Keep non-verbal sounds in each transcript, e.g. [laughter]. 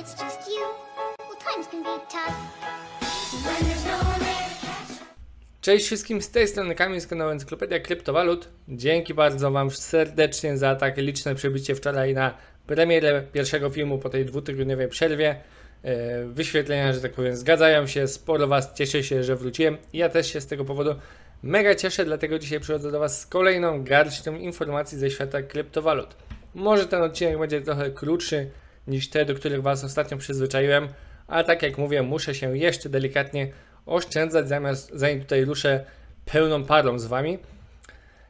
it's just you, well, times can be tough. When there's no one there to catch Cześć wszystkim, z tej strony Kamil z kanału Encyklopedia Kryptowalut. Dzięki bardzo Wam serdecznie za takie liczne przybycie wczoraj na premierę pierwszego filmu po tej dwutygodniowej przerwie. E, Wyświetlenia, że tak powiem, zgadzają się, sporo Was cieszy się, że wróciłem. Ja też się z tego powodu mega cieszę, dlatego dzisiaj przychodzę do Was z kolejną garścią informacji ze świata kryptowalut. Może ten odcinek będzie trochę krótszy niż te, do których Was ostatnio przyzwyczaiłem, ale tak jak mówię, muszę się jeszcze delikatnie oszczędzać, zamiast zanim tutaj ruszę pełną parą z Wami.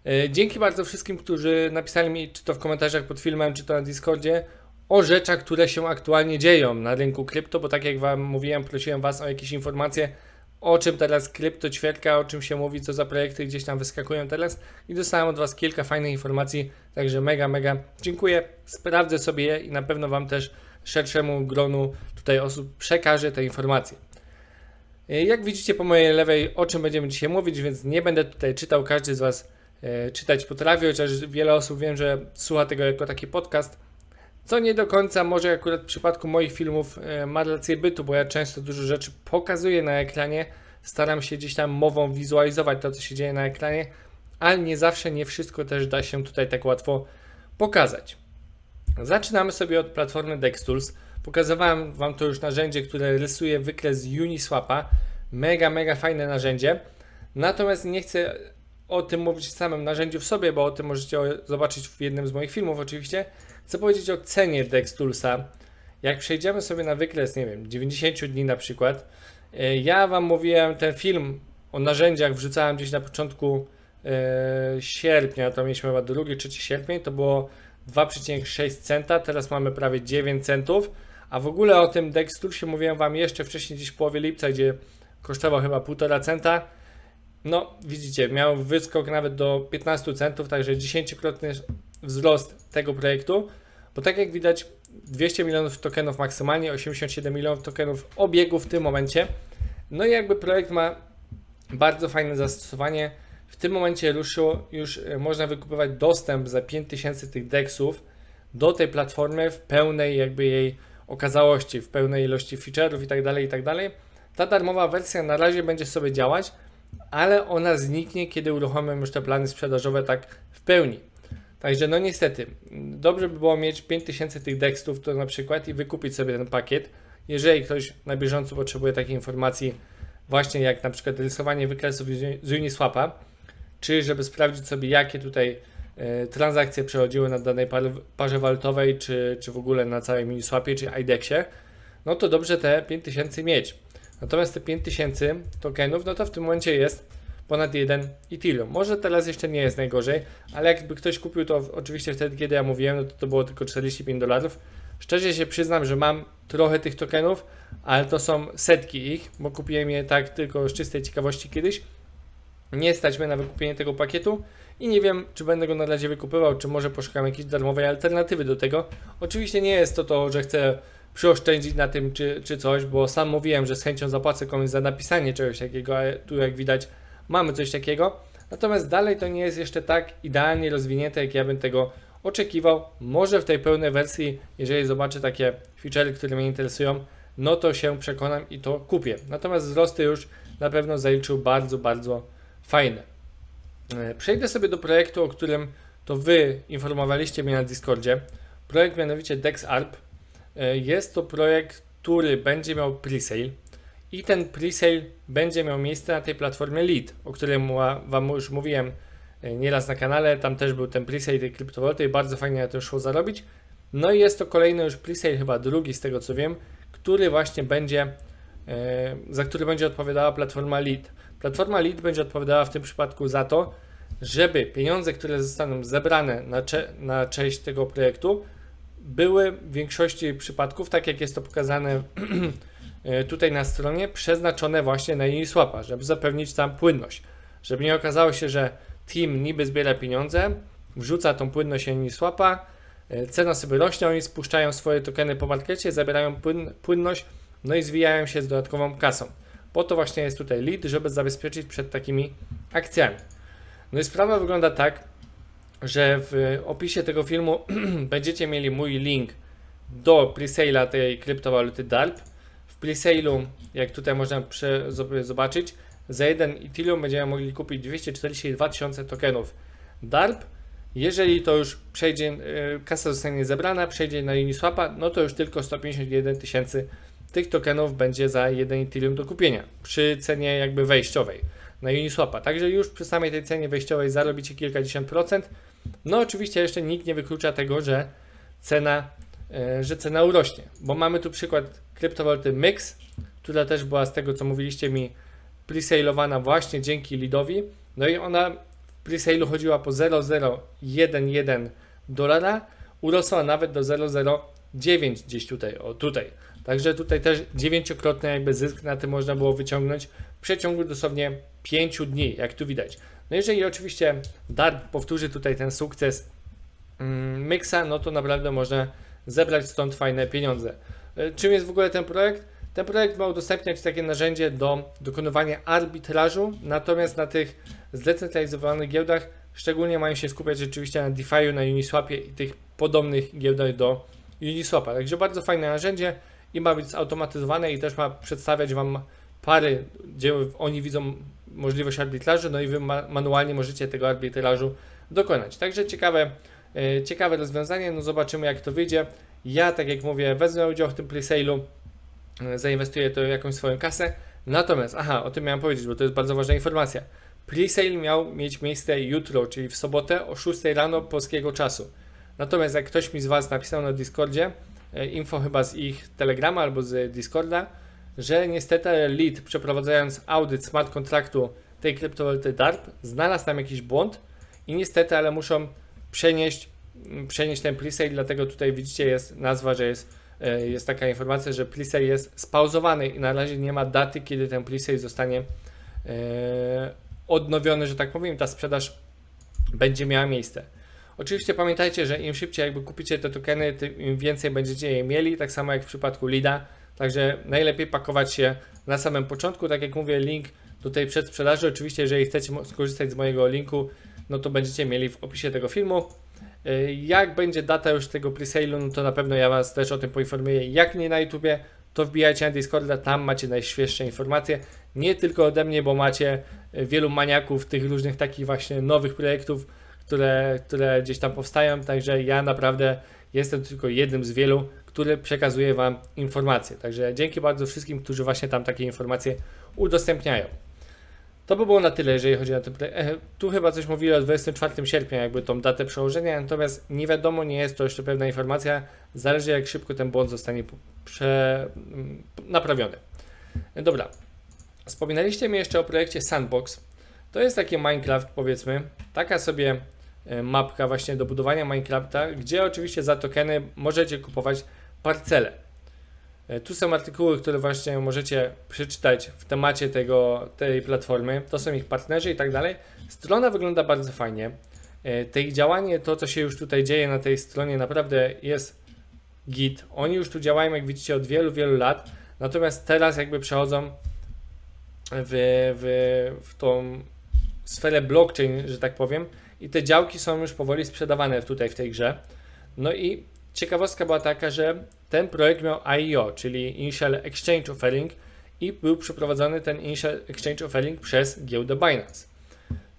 E, Dzięki bardzo wszystkim, którzy napisali mi, czy to w komentarzach pod filmem, czy to na Discordzie, o rzeczach, które się aktualnie dzieją na rynku krypto, bo tak jak Wam mówiłem, prosiłem Was o jakieś informacje, o czym teraz krypto ćwierka, o czym się mówi, co za projekty gdzieś tam wyskakują teraz. I dostałem od Was kilka fajnych informacji, także mega, mega dziękuję, sprawdzę sobie je i na pewno Wam też szerszemu gronu tutaj osób przekażę te informacje. E, Jak widzicie po mojej lewej, o czym będziemy dzisiaj mówić, więc nie będę tutaj czytał, każdy z Was e, czytać potrafi, chociaż wiele osób wiem, że słucha tego jako taki podcast, co nie do końca może akurat w przypadku moich filmów e, ma rację bytu, bo ja często dużo rzeczy pokazuję na ekranie, staram się gdzieś tam mową wizualizować to, co się dzieje na ekranie, ale nie zawsze, nie wszystko też da się tutaj tak łatwo pokazać. Zaczynamy sobie od platformy DexTools. Pokazywałem Wam to już narzędzie, które rysuje wykres Uniswapa. Mega, mega fajne narzędzie. Natomiast nie chcę o tym mówić samym narzędziu w sobie, bo o tym możecie zobaczyć w jednym z moich filmów oczywiście. Chcę powiedzieć o cenie DexToolsa. Jak przejdziemy sobie na wykres, nie wiem, 90 dni na przykład, e, ja Wam mówiłem ten film o narzędziach, wrzucałem gdzieś na początku e, sierpnia, to mieliśmy chyba 2-3 sierpnia, to było 2,6 centa, teraz mamy prawie 9 centów, a w ogóle o tym Dextoolsie mówiłem Wam jeszcze wcześniej, gdzieś w połowie lipca, gdzie kosztował chyba 1,5 centa. No, widzicie, miał wyskok nawet do 15 centów, także 10-krotny wzrost tego projektu, bo tak jak widać 200 milionów tokenów maksymalnie, 87 milionów tokenów obiegu w tym momencie. No i jakby projekt ma bardzo fajne zastosowanie. W tym momencie ruszyło, już e, można wykupywać dostęp za 5000 tych deksów do tej platformy w pełnej jakby jej okazałości, w pełnej ilości feature'ów i tak dalej, i tak. Ta darmowa wersja na razie będzie sobie działać, ale ona zniknie, kiedy uruchomią już te plany sprzedażowe tak w pełni. Także no niestety, dobrze by było mieć 5000 tych dekstów to na przykład i wykupić sobie ten pakiet. Jeżeli ktoś na bieżąco potrzebuje takiej informacji, właśnie jak na przykład rysowanie wykresów z- Uniswapa, czy żeby sprawdzić sobie jakie tutaj e, transakcje przechodziły na danej par, parze walutowej, czy, czy w ogóle na całym Uniswapie, czy IDEXie, no to dobrze te 5000 mieć. Natomiast te 5000 tokenów, no to w tym momencie jest ponad 1 Ethereum. Może teraz jeszcze nie jest najgorzej, ale jakby ktoś kupił to oczywiście wtedy, kiedy ja mówiłem, no to to było tylko 45 dolarów. Szczerze się przyznam, że mam trochę tych tokenów, ale to są setki ich, bo kupiłem je tak tylko z czystej ciekawości kiedyś. Nie stać mnie na wykupienie tego pakietu i nie wiem, czy będę go na razie wykupywał, czy może poszukam jakiejś darmowej alternatywy do tego. Oczywiście nie jest to to, że chcę przyoszczędzić na tym czy, czy coś, bo sam mówiłem, że z chęcią zapłacę komuś za napisanie czegoś takiego, a tu jak widać mamy coś takiego. Natomiast dalej to nie jest jeszcze tak idealnie rozwinięte, jak ja bym tego oczekiwał. Może w tej pełnej wersji, jeżeli zobaczę takie feature'y, które mnie interesują, no to się przekonam i to kupię. Natomiast wzrosty już na pewno zaliczył bardzo, bardzo fajne. E, Przejdę sobie do projektu, o którym to Wy informowaliście mnie na Discordzie. Projekt mianowicie DexArp. E, Jest to projekt, który będzie miał presale i ten presale będzie miał miejsce na tej platformie Lead, o którym wa- Wam już mówiłem e, nieraz na kanale. Tam też był ten presale tej kryptowaluty i bardzo fajnie na tym szło zarobić. No i jest to kolejny już presale, chyba drugi z tego co wiem, który właśnie będzie, e, za który będzie odpowiadała platforma Lead. Platforma Lead będzie odpowiadała w tym przypadku za to, żeby pieniądze, które zostaną zebrane na, cze- na część tego projektu, były w większości przypadków, tak jak jest to pokazane [clears throat] e, tutaj na stronie, przeznaczone właśnie na Uniswapa, żeby zapewnić tam płynność. Żeby nie okazało się, że team niby zbiera pieniądze, wrzuca tą płynność Uniswapa, e, cena sobie rośnie, oni spuszczają swoje tokeny po markecie, zabierają płyn, płynność, no i zwijają się z dodatkową kasą. Po to właśnie jest tutaj lead, żeby zabezpieczyć przed takimi akcjami. No i sprawa wygląda tak, że w opisie tego filmu [clears throat] będziecie mieli mój link do presale'a tej kryptowaluty DARP. W presale'u, jak tutaj można zobaczyć, za jeden Ethereum będziemy mogli kupić 242 tysiące tokenów DARP. Jeżeli to już przejdzie, yy, kasa zostanie zebrana, przejdzie na Uniswapa, no to już tylko 151 tysięcy tych tokenów będzie za jeden Ethereum do kupienia przy cenie jakby wejściowej na Uniswapa. Także już przy samej tej cenie wejściowej zarobicie kilkadziesiąt procent. No oczywiście jeszcze nikt nie wyklucza tego, że cena, e, że cena urośnie, bo mamy tu przykład kryptowaluty Mix, która też była z tego co mówiliście mi presale'owana właśnie dzięki Lidowi. No i ona w presale'u chodziła po 0,011 dolara, urosła nawet do 0,09 gdzieś tutaj, o tutaj. Także tutaj też dziewięciokrotny jakby zysk na tym można było wyciągnąć w przeciągu dosłownie 5 dni, jak tu widać. No jeżeli oczywiście DART powtórzy tutaj ten sukces mm, Mixa, no to naprawdę można zebrać stąd fajne pieniądze. E, Czym jest w ogóle ten projekt? Ten projekt ma udostępniać takie narzędzie do dokonywania arbitrażu, natomiast na tych zdecentralizowanych giełdach szczególnie mają się skupiać rzeczywiście na DeFi, na Uniswapie i tych podobnych giełdach do Uniswapa. Także bardzo fajne narzędzie i ma być zautomatyzowane i też ma przedstawiać Wam pary, gdzie oni widzą możliwość arbitrażu, no i Wy ma manualnie możecie tego arbitrażu dokonać. Także ciekawe, e, ciekawe rozwiązanie, no zobaczymy jak to wyjdzie. Ja, tak jak mówię, wezmę udział w tym presale'u, e, zainwestuję to jakąś swoją kasę. Natomiast, aha, o tym miałem powiedzieć, bo to jest bardzo ważna informacja. Presale miał mieć miejsce jutro, czyli w sobotę o 6 rano polskiego czasu. Natomiast jak ktoś mi z Was napisał na Discordzie, e, info chyba z ich Telegrama albo z Discorda, że niestety lead przeprowadzając audyt smart kontraktu tej kryptowaluty DARP znalazł tam jakiś błąd i niestety, ale muszą przenieść, m, przenieść ten presale, dlatego tutaj widzicie jest nazwa, że jest, e, jest taka informacja, że presale jest spauzowany i na razie nie ma daty, kiedy ten presale zostanie e, odnowiony, że tak powiem, ta sprzedaż będzie miała miejsce. Oczywiście pamiętajcie, że im szybciej jakby kupicie te tokeny, tym im więcej będziecie je mieli, tak samo jak w przypadku Lida. Także najlepiej pakować się na samym początku. Tak jak mówię, link do tej przedsprzedaży. Oczywiście, jeżeli chcecie skorzystać z mojego linku, no to będziecie mieli w opisie tego filmu. Yy, Jak będzie data już tego presale'u, no to na pewno ja Was też o tym poinformuję. Jak nie na YouTubie, to wbijajcie na Discorda, tam macie najświeższe informacje. Nie tylko ode mnie, bo macie yy, wielu maniaków tych różnych takich właśnie nowych projektów, które, które gdzieś tam powstają, także ja naprawdę jestem tylko jednym z wielu, który przekazuje Wam informacje. Także dzięki bardzo wszystkim, którzy właśnie tam takie informacje udostępniają. To by było na tyle, jeżeli chodzi o projekt. E, Tu chyba coś mówili o 24 sierpnia, jakby tą datę przełożenia, natomiast nie wiadomo, nie jest to jeszcze pewna informacja. Zależy jak szybko ten błąd zostanie prze... naprawiony. E, Dobra. Wspominaliście mi jeszcze o projekcie Sandbox. To jest takie Minecraft, powiedzmy. Taka sobie mapka właśnie do budowania Minecrafta, gdzie oczywiście za tokeny możecie kupować parcele. E, Tu są artykuły, które właśnie możecie przeczytać w temacie tego, tej platformy. To są ich partnerzy i tak dalej. Strona wygląda bardzo fajnie. E, To ich działanie, to co się już tutaj dzieje na tej stronie naprawdę jest git. Oni już tu działają, jak widzicie, od wielu, wielu lat. Natomiast teraz jakby przechodzą w, w, w tą sferę blockchain, że tak powiem. I te działki są już powoli sprzedawane tutaj w tej grze. No i ciekawostka była taka, że ten projekt miał IEO, czyli Initial Exchange Offering i był przeprowadzony ten Initial Exchange Offering przez giełdę Binance.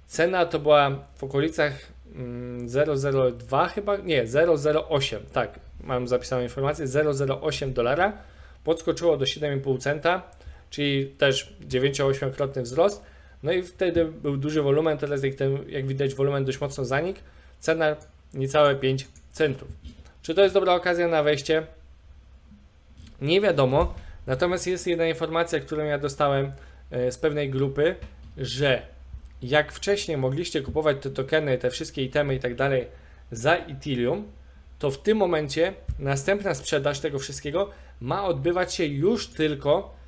Cena to była w okolicach mm, 0,02 chyba, nie, 0,08, tak, mam zapisaną informację, 0,08 dolara, podskoczyło do 7,5 centa, czyli też 9-8-krotny wzrost. No i wtedy był duży wolumen, teraz jak, ten, jak widać wolumen dość mocno zanikł, cena niecałe 5 centów. Czy to jest dobra okazja na wejście? Nie wiadomo, natomiast jest jedna informacja, którą ja dostałem e, z pewnej grupy, że jak wcześniej mogliście kupować te tokeny, te wszystkie itemy i tak dalej za Ethereum, to w tym momencie następna sprzedaż tego wszystkiego ma odbywać się już tylko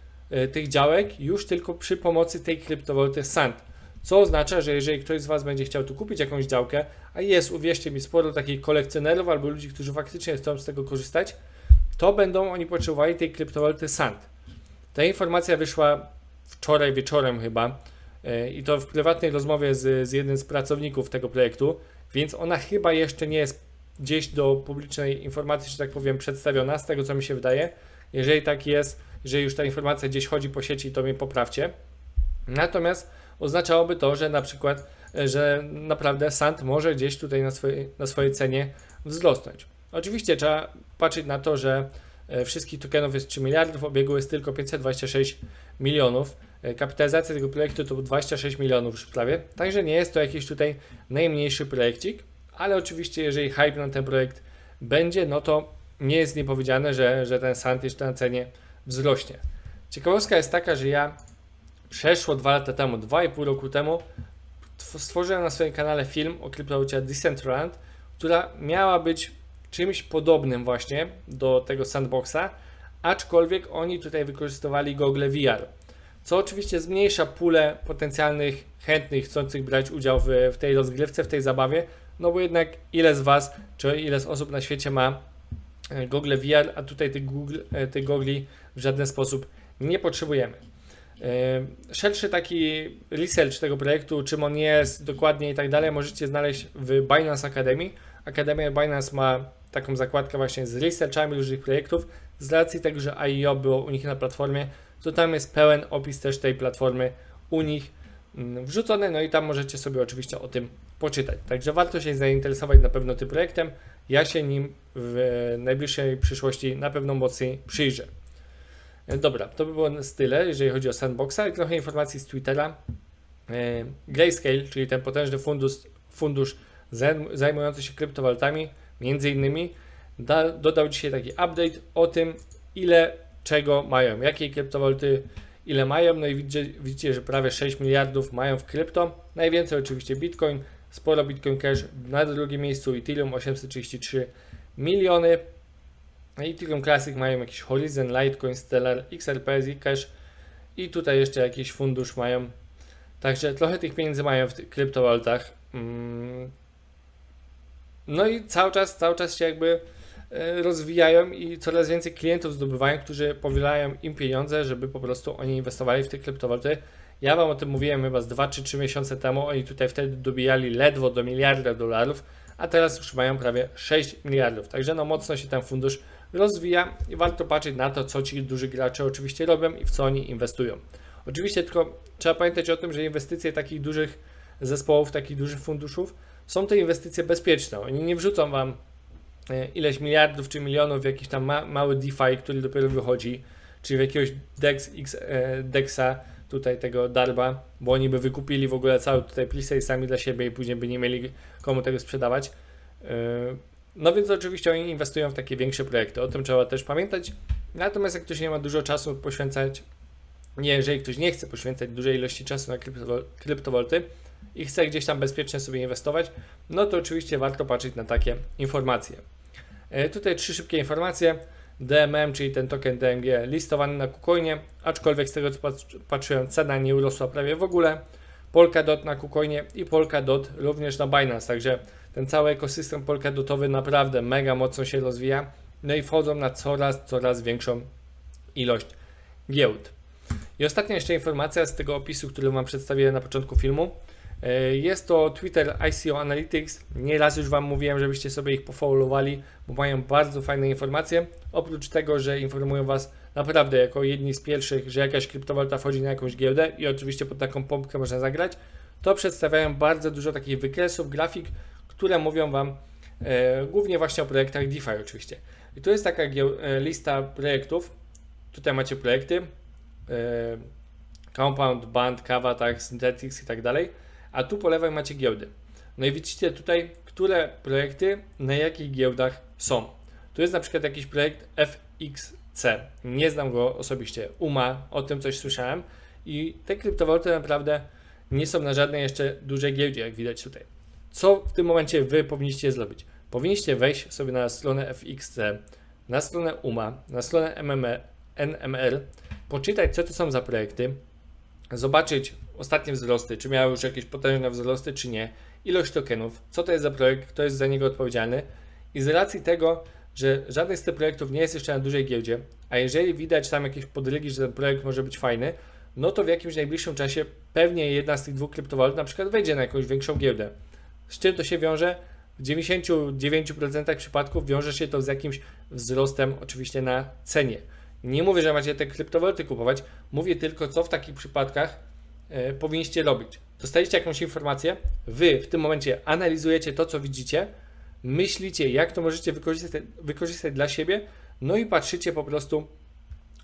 tych działek, już tylko przy pomocy tej kryptowaluty SAND. Co oznacza, że jeżeli ktoś z Was będzie chciał tu kupić jakąś działkę, a jest, uwierzcie mi, sporo takich kolekcjonerów albo ludzi, którzy faktycznie chcą z tego korzystać, to będą oni potrzebowali tej kryptowaluty SAND. Ta informacja wyszła wczoraj wieczorem chyba e, i to w prywatnej rozmowie z, z jednym z pracowników tego projektu, więc ona chyba jeszcze nie jest gdzieś do publicznej informacji, że tak powiem, przedstawiona, z tego co mi się wydaje. Jeżeli tak jest, jeżeli już ta informacja gdzieś chodzi po sieci, to mnie poprawcie. Natomiast oznaczałoby to, że na przykład, e, że naprawdę SANT może gdzieś tutaj na swojej, na swojej cenie wzrosnąć. Oczywiście trzeba patrzeć na to, że e, wszystkich tokenów jest 3 miliardów, obiegu jest tylko 526 milionów. E, Kapitalizacja tego projektu to 26 milionów już prawie, także nie jest to jakiś tutaj najmniejszy projekcik, ale oczywiście jeżeli hype na ten projekt będzie, no to nie jest niepowiedziane, że, że ten SANT jeszcze na cenie wzrośnie. Ciekawostka jest taka, że ja przeszło dwa lata temu, dwa i pół roku temu, tw- stworzyłem na swoim kanale film o kryptowalucie Decentraland, która miała być czymś podobnym właśnie do tego sandboxa, aczkolwiek oni tutaj wykorzystywali Google VR, co oczywiście zmniejsza pulę potencjalnych chętnych chcących brać udział w, w tej rozgrywce, w tej zabawie, no bo jednak ile z Was, czy ile z osób na świecie ma e, Google VR, a tutaj tych, Google, e, tych gogli w żaden sposób nie potrzebujemy. E, Szerszy taki research tego projektu, czym on jest dokładnie i tak dalej, możecie znaleźć w Binance Academy. Akademia Binance ma taką zakładkę właśnie z researchami różnych projektów. Z racji tego, że IEO było u nich na platformie, to tam jest pełen opis też tej platformy u nich mm, wrzucony, no i tam możecie sobie oczywiście o tym poczytać. Także warto się zainteresować na pewno tym projektem. Ja się nim w najbliższej przyszłości na pewno mocniej przyjrzę. E, Dobra, to by było na tyle, jeżeli chodzi o Sandboxa i trochę informacji z Twittera. E, Grayscale, czyli ten potężny fundusz, fundusz zajm- zajmujący się kryptowalutami, między innymi, da, dodał dzisiaj taki update o tym, ile czego mają, jakiej kryptowaluty ile mają, no i widzicie, widzicie, że prawie 6 miliardów mają w krypto, najwięcej oczywiście Bitcoin, sporo Bitcoin Cash, na drugim miejscu Ethereum 833 miliony, a Ethereum Classic mają jakiś Horizon, Litecoin, Stellar, XRP, Zcash i tutaj jeszcze jakiś fundusz mają. Także trochę tych pieniędzy mają w kryptowalutach. Mm. No i cały czas, cały czas się jakby e, rozwijają i coraz więcej klientów zdobywają, którzy powielają im pieniądze, żeby po prostu oni inwestowali w te kryptowaluty. Ja Wam o tym mówiłem chyba z 2 czy 3 miesiące temu, oni tutaj wtedy dobijali ledwo do miliarda dolarów, a teraz już mają prawie 6 miliardów. Także no mocno się ten fundusz rozwija i warto patrzeć na to, co ci duży gracze oczywiście robią i w co oni inwestują. Oczywiście tylko trzeba pamiętać o tym, że inwestycje takich dużych zespołów, takich dużych funduszów są to inwestycje bezpieczne. Oni nie wrzucą Wam e, ileś miliardów czy milionów w jakiś tam ma, mały DeFi, który dopiero wychodzi, czyli w jakiegoś Dex, X, e, Dexa, tutaj tego Darba, bo oni by wykupili w ogóle cały tutaj plisej sami dla siebie i później by nie mieli komu tego sprzedawać. E, No więc oczywiście oni inwestują w takie większe projekty, o tym trzeba też pamiętać. Natomiast jak ktoś nie ma dużo czasu poświęcać, nie, jeżeli ktoś nie chce poświęcać dużej ilości czasu na kryptowaluty i chce gdzieś tam bezpiecznie sobie inwestować, no to oczywiście warto patrzeć na takie informacje. E, Tutaj trzy szybkie informacje. DMM, czyli ten token DMG listowany na KuCoinie, aczkolwiek z tego co pat- patrzyłem cena nie urosła prawie w ogóle. Polkadot na KuCoinie i Polkadot również na Binance, także ten cały ekosystem polkadotowy naprawdę mega mocno się rozwija. No i wchodzą na coraz, coraz większą ilość giełd. I ostatnia jeszcze informacja z tego opisu, który Wam przedstawiłem na początku filmu. E, Jest to Twitter ICO Analytics. Nieraz już Wam mówiłem, żebyście sobie ich pofollowowali, bo mają bardzo fajne informacje. Oprócz tego, że informują Was naprawdę jako jedni z pierwszych, że jakaś kryptowaluta wchodzi na jakąś giełdę i oczywiście pod taką pompkę można zagrać, to przedstawiają bardzo dużo takich wykresów, grafik, które mówią Wam e, głównie właśnie o projektach DeFi oczywiście. I tu jest taka e, lista projektów. Tutaj macie projekty. E, Compound, Band, Kava, tak, Synthetics i tak dalej. A tu po lewej macie giełdy. No i widzicie tutaj, które projekty na jakich giełdach są. Tu jest na przykład jakiś projekt FXC. Nie znam go osobiście. UMA, o tym coś słyszałem. I te kryptowaluty naprawdę nie są na żadnej jeszcze dużej giełdzie, jak widać tutaj. Co w tym momencie Wy powinniście zrobić? Powinniście wejść sobie na stronę FXC, na stronę UMA, na stronę MMR, NMR, poczytać, co to są za projekty, zobaczyć ostatnie wzrosty, czy miały już jakieś potężne wzrosty, czy nie, ilość tokenów, co to jest za projekt, kto jest za niego odpowiedzialny i z racji tego, że żaden z tych projektów nie jest jeszcze na dużej giełdzie, a jeżeli widać tam jakieś podrygi, że ten projekt może być fajny, no to w jakimś najbliższym czasie pewnie jedna z tych dwóch kryptowalut na przykład wejdzie na jakąś większą giełdę. Z czym to się wiąże? w 99% przypadków wiąże się to z jakimś wzrostem oczywiście na cenie. Nie mówię, że macie te kryptowaluty kupować, mówię tylko, co w takich przypadkach e, powinniście robić. Dostajecie jakąś informację, wy w tym momencie analizujecie to, co widzicie, myślicie, jak to możecie wykorzystać, wykorzystać dla siebie, no i patrzycie po prostu,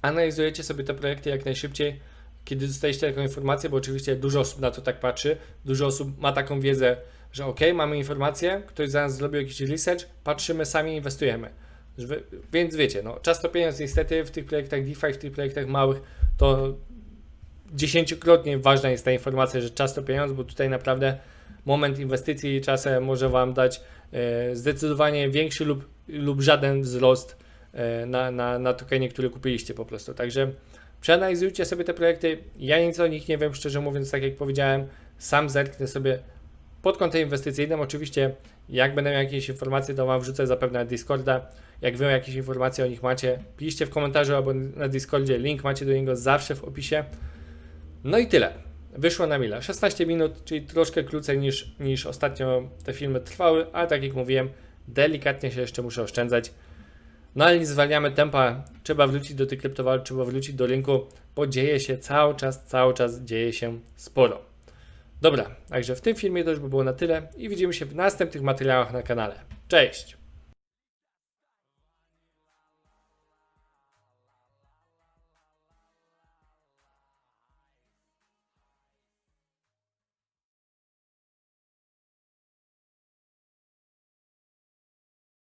analizujecie sobie te projekty jak najszybciej, kiedy dostajecie taką informację, bo oczywiście dużo osób na to tak patrzy, dużo osób ma taką wiedzę, że ok, mamy informację, ktoś za nas zrobił jakiś research, patrzymy, sami inwestujemy. Więc wiecie, no, czas to pieniądz niestety w tych projektach DeFi, w tych projektach małych, to dziesięciokrotnie ważna jest ta informacja, że czas to pieniądz, bo tutaj naprawdę moment inwestycji czasem może Wam dać e, zdecydowanie większy lub, lub żaden wzrost e, na, na, na tokenie, który kupiliście po prostu. Także przeanalizujcie sobie te projekty. Ja nic o nich nie wiem, szczerze mówiąc, tak jak powiedziałem, sam zerknę sobie pod kątem inwestycyjnym. Oczywiście, jak będą jakieś informacje, to Wam wrzucę zapewne na Discorda. Jak Wy jakieś informacje o nich macie, piszcie w komentarzu albo na Discordzie. Link macie do niego zawsze w opisie. No i tyle. Wyszło na mile. 16 minut, czyli troszkę krócej niż, niż ostatnio te filmy trwały, ale tak jak mówiłem, delikatnie się jeszcze muszę oszczędzać. No ale nie zwalniamy tempa, trzeba wrócić do tych kryptowalut, trzeba wrócić do rynku, bo dzieje się cały czas, cały czas dzieje się sporo. Dobra, także w tym filmie to już by było na tyle i widzimy się w następnych materiałach na kanale. Cześć!